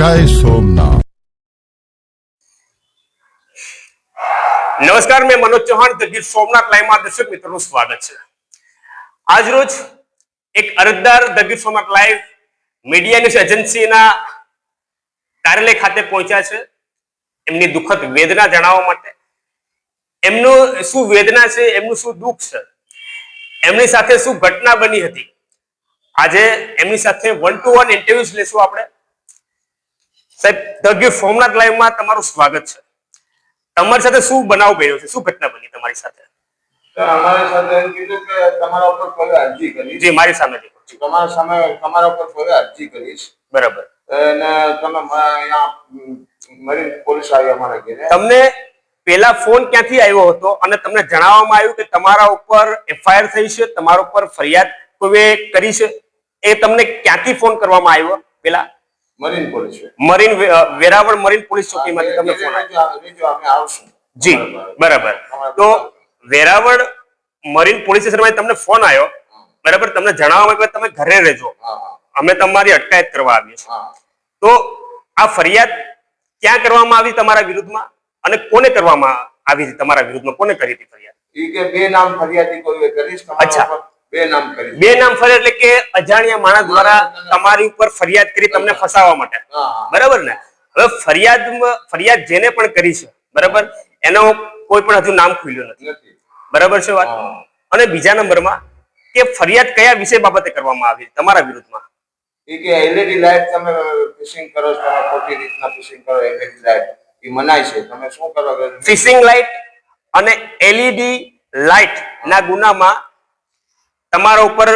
જય સોમનાથ. નમસ્કાર, મેં મનોજ ચૌહાણ, ધ ગીર સોમનાથ લાઈવમાં દર્શક મિત્રોનું સ્વાગત છે. આજરોજ એક અરજદાર the Somnath live media news એજન્સીના કાર્યાલય ખાતે પહોંચ્યા છે. એમની દુઃખદ વેદના જણાવવા માટે. એમનું શું વેદના છે, એમનું શું દુઃખ છે, એમની સાથે શું ઘટના બની હતી? આજે એમની સાથે વન ટુ વન ઇન્ટરવ્યુઝ લેશું આપણે. સાહેબ ધ ગીર સોમનાથ લાઈવમાં તમારું સ્વાગત છે. તમારી સાથે શું બનાવ બન્યો છે? શું ઘટના બની તમારી સાથે? અમારી સાથે એમ કીધું કે તમારા ઉપર કોઈ અરજી કરીશ જી મારી સામે તમારા સામે તમારા ઉપર કોઈ અરજી કરીશ બરાબર. અને તમે મરીન પોલીસ આવી અમારા ઘરે. તમને પેલા ફોન ક્યાંથી આવ્યો હતો? અને તમને જણાવવામાં આવ્યું કે તમારા ઉપર એફઆઈઆર થઈ છે તમારા ઉપર ફરિયાદ કોઈએ કરી છે? એ તમને ક્યાંથી ફોન કરવામાં આવ્યો પેલા marine police marine Veraval marine police ચોકીમાંથી તમને ફોન આવ્યો જી બરાબર. તો વેરાવળ મરીન પોલીસ સ્ટેશનમાં તમને ફોન આવ્યો. બરાબર? તમને જણાવવામાં આવ્યું કે તમે ઘરે રહેજો. અમે તમારી અટકાયત કરવા આવીએ છીએ. તો આ ફરિયાદ ક્યાં કરવામાં આવી તમારા વિરુદ્ધમાં? અને કોને કરવામાં આવી હતી તમારા વિરુદ્ધમાં? કોને કરી હતી ફરિયાદ? કે બે નામ ફરિયાદી કોઈ કરીશ અચ્છા. બે નામ બે નામ ફરિયાદ એટલે કે અજાણ્યા માણસ દ્વારા તમારી ઉપર ફરિયાદ કરી તમને ફસાવવા માટે. બરાબર ને? હવે ફરિયાદ ફરિયાદ જેને પણ કરી છે બરાબર? એનો કોઈ પણ હજુ નામ ખુલ્યું નથી. બરાબર છે વાત? અને બીજા નંબરમાં કે ફરિયાદ કયા વિષય બાબતે કરવામાં આવી તમારા વિરુદ્ધમાં? ઈ કે એલઈડી લાઈટ તમે ફિશિંગ કરો છો તમે ખોટી રીતના ફિશિંગ કરો એલઈડી લાઈટ. એ મનાય છે. તમે શું કરો ફિશિંગ લાઇટ અને એલઈડી લાઇટ ના ગુનામાં તમારા ઉપર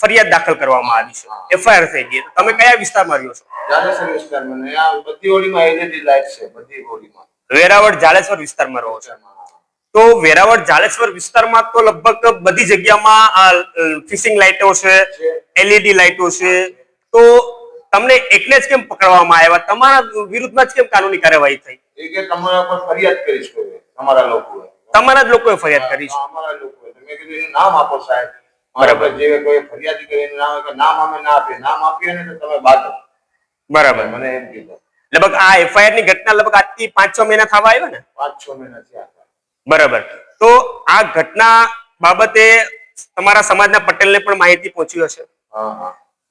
ફરિયાદ દાખલ કરવામાં આવી છે. એફઆઈઆર થઈ ગઈ. તમે કયા વિસ્તારમાં રહ્યો છો? જાડેસર વિસ્તારમાં બધી હોડીમાં એલઈડી લાઈટ છે બધી હોડીમાં. વેરાવળ જાડેશ્વર વિસ્તારમાં રહો છો. તો વેરાવળ જાડેશ્વર વિસ્તારમાં તો લગભગ બધી જગ્યામાં ફિશિંગ લાઇટો છે એલઈડી લાઇટો છે. તો તમને એકને જ કેમ પકડવામાં આવ્યા? તમારા વિરુદ્ધમાં જ કેમ કાનૂની કાર્યવાહી થઈ? એ કે તમારા પર ફરિયાદ કરીશ કોઈ તમારા લોકોએ. તમારા જ લોકોએ ફરિયાદ કરી છે. અમારા લોકોએ. મેં કીધું નામ આપો સાહેબ. બરાબર. જે કોઈ ફરિયાદી કરી એનું નામ કે નામ અમે ના આપીએ નામ આપીએ ને તો તમે બાદ બરાબર. મને એમ કીધું લગભગ આ એફઆઈઆરની ઘટના લગભગ આજથી પાંચ છ મહિના થવા આવ્યો ને? પાંચ છ મહિના થયા બરાબર. તો આ ઘટના બાબતે તમારા સમાજના પટેલને પણ માહિતી પહોંચી હશે.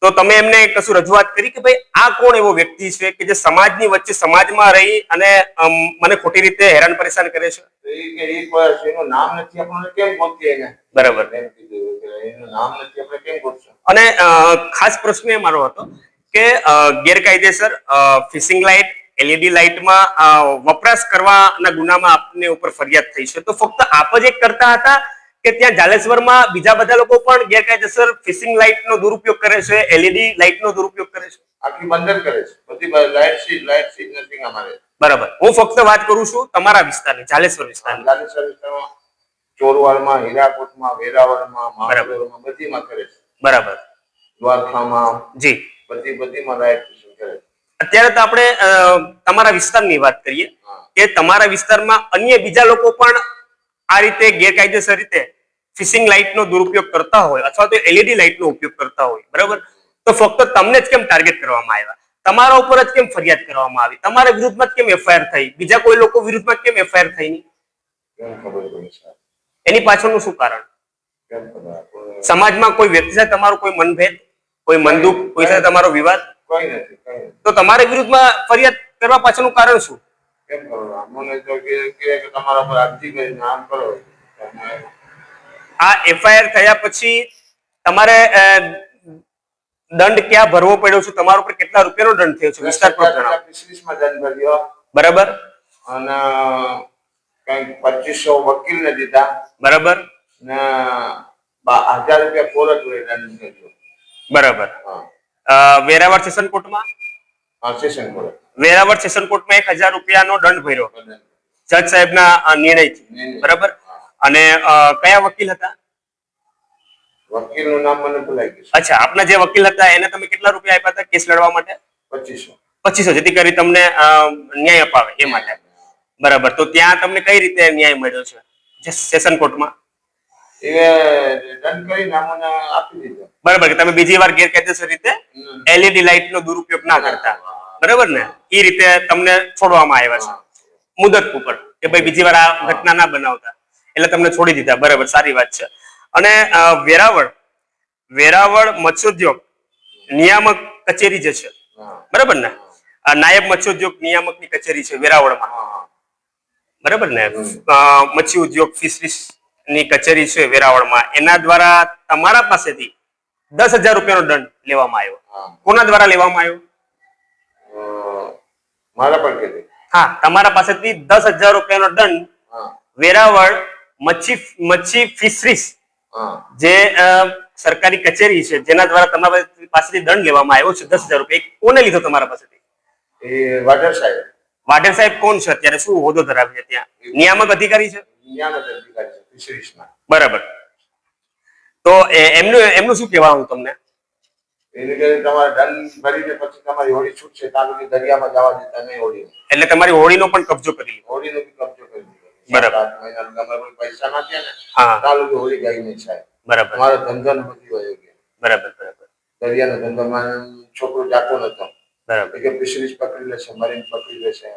તો તમે એમને કશું રજૂઆત કરી કે ભાઈ આ કોણ એવો વ્યક્તિ છે કે જે સમાજની વચ્ચે સમાજમાં રહી અને મને ખોટી રીતે હેરાન પરેશાન કરે છે? અને ખાસ પ્રશ્ન એ મારો હતો કે ગેરકાયદેસર ફિશિંગ લાઇટ એલઈડી લાઇટમાં વપરાશ કરવાના ગુનામાં આપને ઉપર ફરિયાદ થઈ છે. તો ફક્ત આપ જ એક કરતા હતા કે ત્યાં જાલેશ્વરમાં બીજા બધા લોકો પણ ગેરકાયદેસર ફિશિંગ લાઇટનો દુરુપયોગ કરે છે એલઈડી લાઇટનો દુરુપયોગ કરે છે? આખી બંધ કરે છે. બધી લાઇટ સીટ લાઇટ સીટ નથી અમારે. બરાબર. હું ફક્ત વાત કરું છું તમારા વિસ્તારની જાલેશ્વર વિસ્તારની. જાડેસર વિસ્તારમાં ચોરવાડમાં હીરાકોટમાં વેરાવળમાં મહાબળેશ્વરમાં બધીમાં કરે છે. બરાબર. દ્વારકામાં જી. બધી બધીમાં ફિશિંગ કરે છે. અત્યારે તો આપણે તમારા વિસ્તારની વાત કરીએ કે તમારા વિસ્તારમાં અન્ય બીજા લોકો પણ આ રીતે ગેરકાયદેસર રીતે ફિશિંગ લાઇટનો દુરુપયોગ કરતા હોય અથવા તો એલઈડી લાઇટનો ઉપયોગ કરતા હોય બરાબર? તો ફક્ત તમને જ કેમ ટાર્ગેટ કરવામાં આવ્યા? તમારા ઉપર જ કેમ ફરિયાદ કરવામાં આવી? તમારા વિરુદ્ધમાં જ કેમ એફઆઈઆર થઈ? બીજા કોઈ લોકો વિરુદ્ધમાં કેમ એફઆઈઆર થઈ નહીં? એની પાછળનું શું કારણ? સમાજમાં કોઈ વ્યક્તિ સાથે તમારો કોઈ મનભેદ કોઈ મનદુખ કોઈ સાથે તમારો વિવાદ? તો તમારા વિરુદ્ધમાં ફરિયાદ કરવા પાછળનું કારણ શું? આ એફઆઈઆર થયા પછી તમારે દંડ ક્યાં ભરવો પડ્યો છે? તમારા ઉપર કેટલા રૂપિયાનો દંડ થયો છે? વિસ્તારપૂર્વક જણાવો. દંડ ભર્યો? બરાબર? અને કંઈક પચીસો વકીલને દીધા. બરાબર? ને હજાર રૂપિયા કોરટ દંડ બરાબર. વેરાવળ સેશન કોર્ટમાં? Session court. વેરાવળ સેશન કોર્ટમાં એક હજાર રૂપિયાનો દંડ ભર્યો. જજ સાહેબના ના નિર્ણયથી. નિર્ણય. બરાબર? અને કયા વકીલ હતા? વકીલનું નામ મને ભૂલાઈ ગયું અચ્છા આપના જે વકીલ હતા એને તમે કેટલા રૂપિયા આપ્યા હતા કેસ લડવા માટે? પચીસો. પચીસો જેથી કરી તમને ન્યાય અપાવે એ માટે. બરાબર તો ત્યાં તમને કઈ રીતે ન્યાય મળ્યો છે? જે સેશન કોર્ટમાં? એ દંડ કરીને અમને આપી દીધો. બરાબર કે તમે બીજી વાર ગેરકાયદેસર રીતે. એલઈડી લાઇટ નો દુરુપયોગ ના કરતા. બરાબર ને? એ રીતે તમને છોડવામાં આવ્યા છે. મુદત ઉપર કે ભાઈ બીજી વાર આ ઘટના ના બનાવતા. એટલે તમને છોડી દીધા. બરાબર સારી વાત છે. અને વેરાવળ. વેરાવળ મત્સ્યોદ્યોગ નિયામક કચેરી જે છે. બરાબર ને? આ નાયબ મત્સ્યોદ્યોગ નિયામકની કચેરી છે વેરાવળમાં. બરાબર ને? મચ્છી ઉદ્યોગ ફિશરીસની કચેરી છે વેરાવળમાં. એના દ્વારા તમારા પાસેથી દસ હજાર રૂપિયાનો દંડ લેવામાં આવ્યો. કોના દ્વારા લેવામાં આવ્યો? મારા પણ હા તમારા પાસેથી દસ હજાર રૂપિયાનો દંડ વેરાવળ મચ્છી મચ્છી ફિશરીઝ હા જે સરકારી કચેરી છે જેના દ્વારા તમારા પાસેથી દંડ લેવામાં આવ્યો છે દસ હજાર રૂપિયા. કોને લીધો તમારા પાસેથી? એ વાઢેર સાહેબ. વાડર સાહેબ કોણ છે? અત્યારે શું હોદ્દો ધરાવે છે ત્યાં? નિયામક અધિકારી છે? નિયામક અધિકારી છે ફિશરીઝના બરાબર. તો એ- એમનું એમનું શું કહેવાનું તમને? એને તમારે દંડ ભરીને પછી તમારી હોડી છૂટશે તાલુકી દરિયામાં જવા દેતા નહીં હોડી એટલે તમારી હોળીનો પણ કબજો કરી હોળીનો કબજો કરી બરાબર. પૈસા ને હા. તાલુકી હોડી ગઈ નહીં સાહેબ બરાબર. મારો ધંધો ને બધી ગયો બરાબર બરાબર. દરિયાનો ધંધોમાં છોકરો જાતો નતો બરાબર. કે ફિશરીઝ પકડી લેશે મરીન પકડી લેશે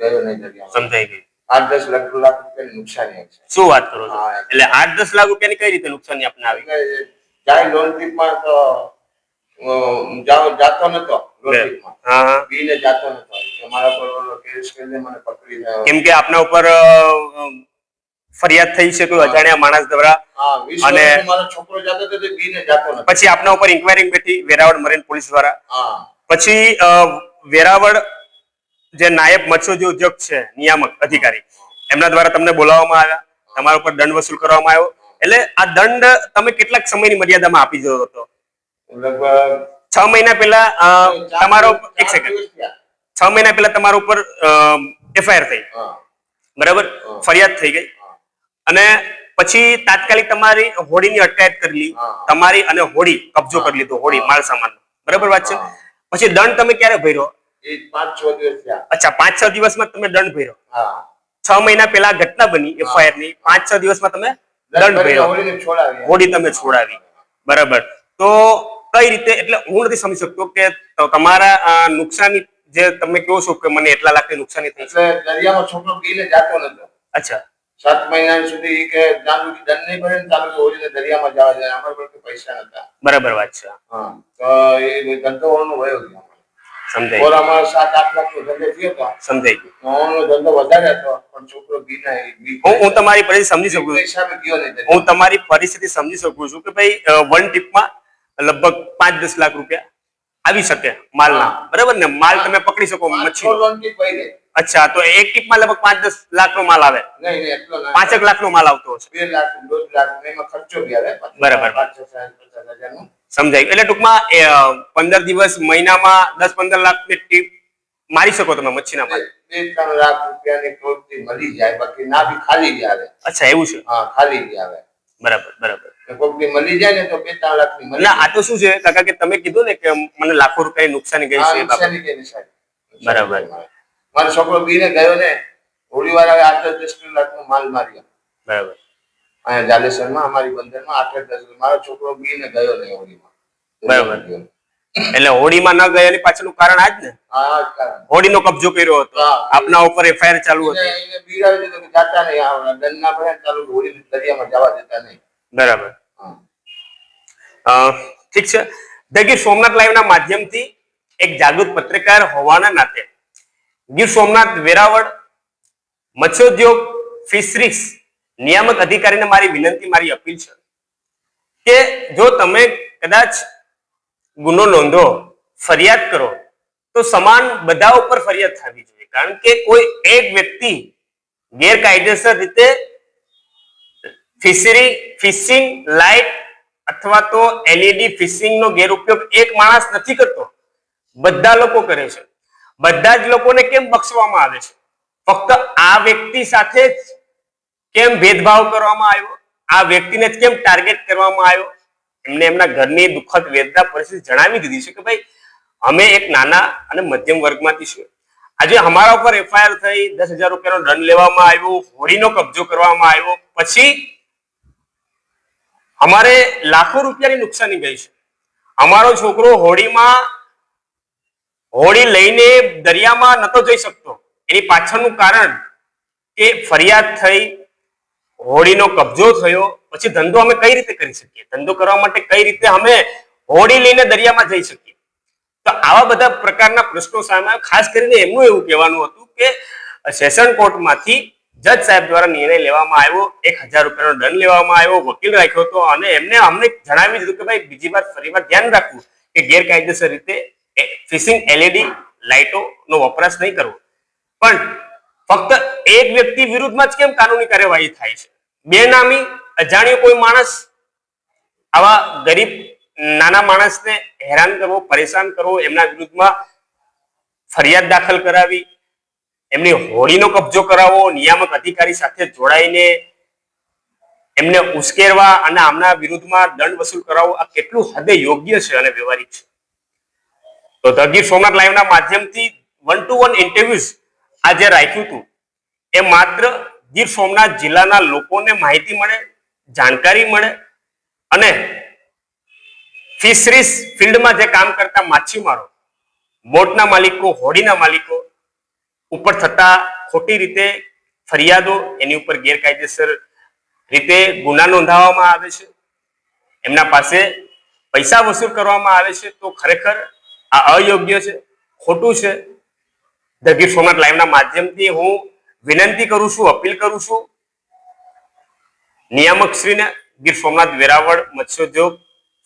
ગયો નહીં સમજાઈ ગયું. આઠ દસ લાખ લાખ રૂપિયાની નુકસાની શું વાત કરો છો? એટલે આઠ દસ લાખ રૂપિયાની કઈ રીતે નુકસાની આપને આવી જાય લોન ટ્રીપમાં તો જાતો નતો. કેમ કે આપના ઉપર ફરિયાદ થઈ છે કોઈ અજાણ્યા માણસ દ્વારા. અને- પછી આપના ઉપર ઇન્કવાયરી બેઠી વેરાવળ મરીન પોલીસ દ્વારા. પછી વેરાવળ જે નાયબ મત્સ્યોદ્યોગ ઉદ્યોગ છે નિયામક અધિકારી એમના દ્વારા તમને બોલાવવામાં આવ્યા. તમારા ઉપર દંડ વસૂલ કરવામાં આવ્યો. એટલે આ દંડ તમે કેટલાક સમયની મર્યાદામાં આપી દીધો હતો? લગભગ છ મહિના પહેલા તમારો એક સેકન્ડ છ મહિના પહેલા તમારા ઉપર એફઆઈઆર થઈ. બરાબર? ફરિયાદ થઈ ગઈ. અને પછી તાત્કાલિક તમારી હોડીની અટકાયત કરી તમારી અને હોડી કબજો કરી લીધો હોડી માલ સામાન બરાબર વાત છે? પછી દંડ તમે ક્યારે ભર્યો? એ પાંચ છ દિવસ થયા. અચ્છા પાંચ છ દિવસમાં તમે દંડ ભર્યો. છ મહિના પહેલા ઘટના બની એફઆઈઆરની પાંચ છ દિવસમાં તમે દંડ ભર્યો. હોડી તમે છોડાવી. બરાબર. તો કઈ રીતે એટલે હું નથી સમજી શકતો કે તમારા નુકસાની જે તમે કહો છો કે મને એટલા લાખની નુકસાની થઈ એટલે દરિયામાં છોકરો ગીલે જાતો નતો. અચ્છા. સાત મહિના સુધી કે ચાલુ દંડ નહીં ભરે ચાલુ હોડીને દરિયામાં જવા જાય અમારા પાસે પૈસા નતા. બરાબર વાત છે. હા તો એ ધંધો ઓનો વયો ગયો સમજાય ઓરામાં સાત આઠ લાખ નો ધંધો થયો હતો સમજાય ગયું. ઓનો ધંધો વધારે હતો પણ છોકરો બી નહીં હું હું તમારી પરિસ્થિતિ સમજી શકું છું. હું તમારી પરિસ્થિતિ સમજી શકું છું કે ભાઈ વન ટીપમાં લગભગ પાંચ દસ લાખ રૂપિયા આવી શકે માલના. બરાબર ને? માલ તમે પકડી શકો મચ્છી. અચ્છા તો એક ટીપમાં લગભગ પાંચ દસ લાખ નો માલ આવે. પાંચેક લાખ નો. માલ આવતો હશે. બરાબર. સમજાય. એટલે ટૂંકમાં પંદર દિવસ મહિનામાં દસ પંદર લાખની ટીપ મારી શકો તમે મચ્છીના માલ. બે ત્રણ લાખ રૂપિયાની મળી જાય બાકી ના બી ખાલી બી આવે. અચ્છા એવું છે? હા ખાલી જ આવે. બરાબર બરાબર. ને કોઈક મળી જાય ને તો બે ત્રણ લાખની મળી ના આ તો શું છે? કાકા કે તમે કીધું ને કે મને લાખો રૂપિયાની નુકસાની ગઈ છે. બરાબર. મારો. છોકરો બીને ગયો ને હોળી આઠ દસ લાખ નો માલ માર્યો. બરાબર. અહીંયા જાલેસરમાં અમારી બંદરમાં આઠ દસ મારો છોકરો બીને ગયો ને હોળીમાં. બરાબર. એટલે હોળીમાં ન ગયા ની પાછળનું કારણ આજ ને? હા આ હોડીનો કબજો કર્યો હતો. આપના ઉપર એફઆઈઆર ચાલુ હતી. એને બીડાવી દીધું કે જાતા નહીં. ભરે ચાલુ હોળી દરિયામાં જવા દેતા નહીં. બરાબર. ઠીક છે. ધ ગીર સોમનાથ લાઈવના માધ્યમથી એક જાગૃત પત્રકાર હોવાના નાતે ગીર સોમનાથ વેરાવળ મત્સ્યોદ્યોગ ફિશરીસ નિયામક અધિકારીને મારી વિનંતી, મારી અપીલ છે કે જો તમે કદાચ ગુનો નોંધો, ફરિયાદ કરો, તો સમાન બધા ઉપર ફરિયાદ થવી જોઈએ. કારણ કે કોઈ એક વ્યક્તિ ગેરકાયદેસર રીતે ફિશરી, ફિશિંગ, લાઇટ અથવા તો એલઈડી ફિશિંગ નો ગેરઉપયોગ એક માણસ નથી કરતો. બધા લોકો કરે છે. બધા જ લોકોને કેમ બક્ષવામાં આવે છે? ફક્ત આ વ્યક્તિ સાથે જ કેમ ભેદભાવ કરવામાં આવ્યો? આ વ્યક્તિને જ કેમ ટાર્ગેટ કરવામાં આવ્યો? એમને એમના ઘરની દુઃખદ વેદના પરિસ્થિતિ જણાવી દીધી છે કે ભાઈ, અમે એક નાના અને મધ્યમ વર્ગમાંથી છીએ. આજે અમારા ઉપર એફઆઈઆર થઈ, દસ હજાર રૂપિયાનો દંડ લેવામાં આવ્યો હોડીનો કબજો કરવામાં આવ્યો. પછી અમારે લાખો રૂપિયાની નુકસાની ગઈ છે. અમારો છોકરો હોડીમાં હોડી લઈને દરિયામાં નતો જઈ શકતો. એની પાછળનું કારણ કે ફરિયાદ થઈ હોડીનો કબજો થયો, પછી ધંધો અમે કઈ રીતે કરી શકીએ? ધંધો કરવા માટે કઈ રીતે અમે હોડી લઈને દરિયામાં જઈ શકીએ? તો આવા બધા પ્રકારના પ્રશ્નો સામે ખાસ કરીને એમનું એવું કહેવાનું હતું કે, સેશન કોર્ટમાંથી જજ સાહેબ દ્વારા નિર્ણય લેવામાં આવ્યો, એક હજાર રૂપિયાનો દંડ લેવામાં આવ્યો, વકીલ રાખ્યો હતો અને એમને અમને જણાવી દીધું કે ભાઈ બીજી વાર ફરી વાર ધ્યાન રાખવું કે ગેરકાયદેસર રીતે ફિશિંગ એલઈડી લાઇટો નો વપરાશ નહીં કરવો. પણ ફક્ત એક વ્યક્તિ વિરુદ્ધમાં જ કેમ કાનૂની કાર્યવાહી થાય છે? બેનામી, અજાણ્યો કોઈ માણસ? આવા ગરીબ નાના માણસને હેરાન કરવો, પરેશાન કરવો, એમના વિરુદ્ધમાં ફરિયાદ દાખલ કરાવી એમની હોડીનો કબજો કરાવવો, નિયામક અધિકારી સાથે જોડાઈને એમને ઉશ્કેરવા અને આમના વિરુદ્ધમાં દંડ વસૂલ કરાવવો, આ કેટલું હદે યોગ્ય છે અને વ્યવહારિક છે? તો ધગીર ગીર સોમનાથ લાઈવના માધ્યમથી વન ટુ વન ઇન્ટરવ્યુઝ આ જે રાખ્યું હતું. એ માત્ર ગીર સોમનાથ જિલ્લાના લોકોને માહિતી મળે, જાણકારી મળે અને ફિશરીઝ ફિલ્ડમાં જે કામ કરતા માછીમારો, બોટના માલિકો, હોડીના માલિકો ઉપર થતા ખોટી રીતે ફરિયાદો એની ઉપર ગેરકાયદેસર રીતે ગુના નોંધાવવામાં આવે છે. એમના પાસે પૈસા વસૂલ કરવામાં આવે છે તો ખરેખર આ અયોગ્ય છે, ખોટું છે. ધ ગીર સોમનાથ લાઈવના માધ્યમથી હું વિનંતી કરું છું, અપીલ કરું છું. નિયામકશ્રીને ગીર સોમનાથ વેરાવળ મત્સ્યોદ્યોગ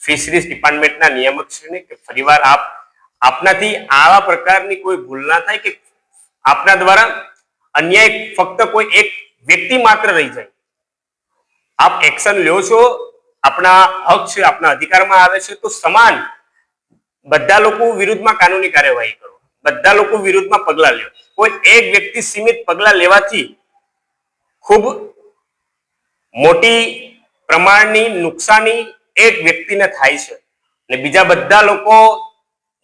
ફિશરીઝ ડિપાર્ટમેન્ટના નિયામકશ્રીને કે ફરીવાર આપ, આપનાથી આવા પ્રકારની કોઈ ભૂલ ના થાય કે આપના દ્વારા અન્યાય ફક્ત કોઈ એક વ્યક્તિ માત્ર રહી જાય. આપ એક્શન લ્યો છો આપણા હક છે આપણા અધિકારમાં આવે છે, તો સમાન બધા લોકો વિરુદ્ધમાં કાનૂની કાર્યવાહી કરો. બધા લોકો વિરુદ્ધમાં પગલા લ્યો. કોઈ એક વ્યક્તિ સીમિત પગલા લેવાથી ખૂબ મોટી પ્રમાણની નુકસાની એક વ્યક્તિને થાય છે. અને બીજા બધા લોકો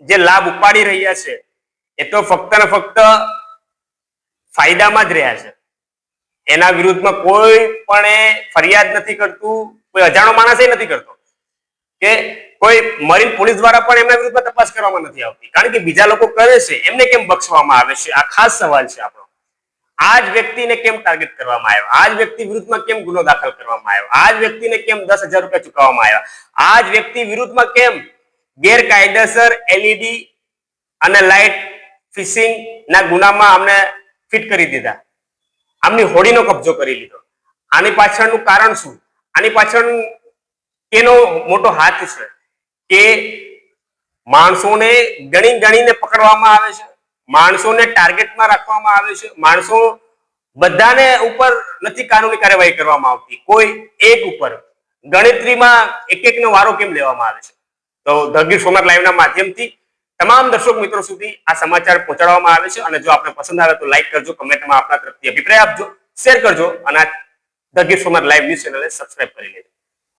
જે લાભ ઉપાડી રહ્યા છે, એ તો ફક્ત ને ફક્ત ફાયદામાં જ રહ્યા છે. એના વિરુદ્ધમાં કોઈ પણ એ ફરિયાદ નથી કરતું, કોઈ અજાણો માણસ એ નથી કરતો કે કોઈ મરીન પોલીસ દ્વારા પણ એમના વિરુદ્ધમાં તપાસ કરવામાં નથી આવતી. કારણ કે બીજા લોકો કરે છે, એમને કેમ બક્ષવામાં આવે છે? આ ખાસ સવાલ છે આપણો. આ જ વ્યક્તિને કેમ ટાર્ગેટ કરવામાં આવ્યો? આ જ વ્યક્તિ વિરુદ્ધમાં કેમ ગુનો દાખલ કરવામાં આવ્યો? આ જ વ્યક્તિને કેમ દસ હજાર રૂપિયા ચૂકવવામાં આવ્યા? આ જ વ્યક્તિ વિરુદ્ધમાં કેમ ગેરકાયદેસર એલઈડી અને લાઇટ ફિશિંગ ના ગુનામાં અમને ફિટ કરી દીધા. આમની હોડીનો કબજો કરી લીધો. આની પાછળનું કારણ શું? આની પાછળ એનો મોટો હાથ છે કે માણસોને ગણી ગણીને પકડવામાં આવે છે, માણસોને ટાર્ગેટમાં રાખવામાં આવે છે, માણસો બધાને ઉપર નથી કાનૂની કાર્યવાહી કરવામાં આવતી. કોઈ એક ઉપર. ગણતરીમાં એક એકનો વારો કેમ લેવામાં આવે છે? તો ધગીર ગીર સોમનાથ લાઈવના માધ્યમથી તમામ દર્શક મિત્રો સુધી આ સમાચાર પહોંચાડવામાં આવે છે અને જો આપને પસંદ આવે તો લાઈક કરજો કમેન્ટમાં આપના તરફથી અભિપ્રાય આપજો શેર કરજો અને the Gir Somnath live news ચેનલને સબસ્ક્રાઈબ કરી લેજો.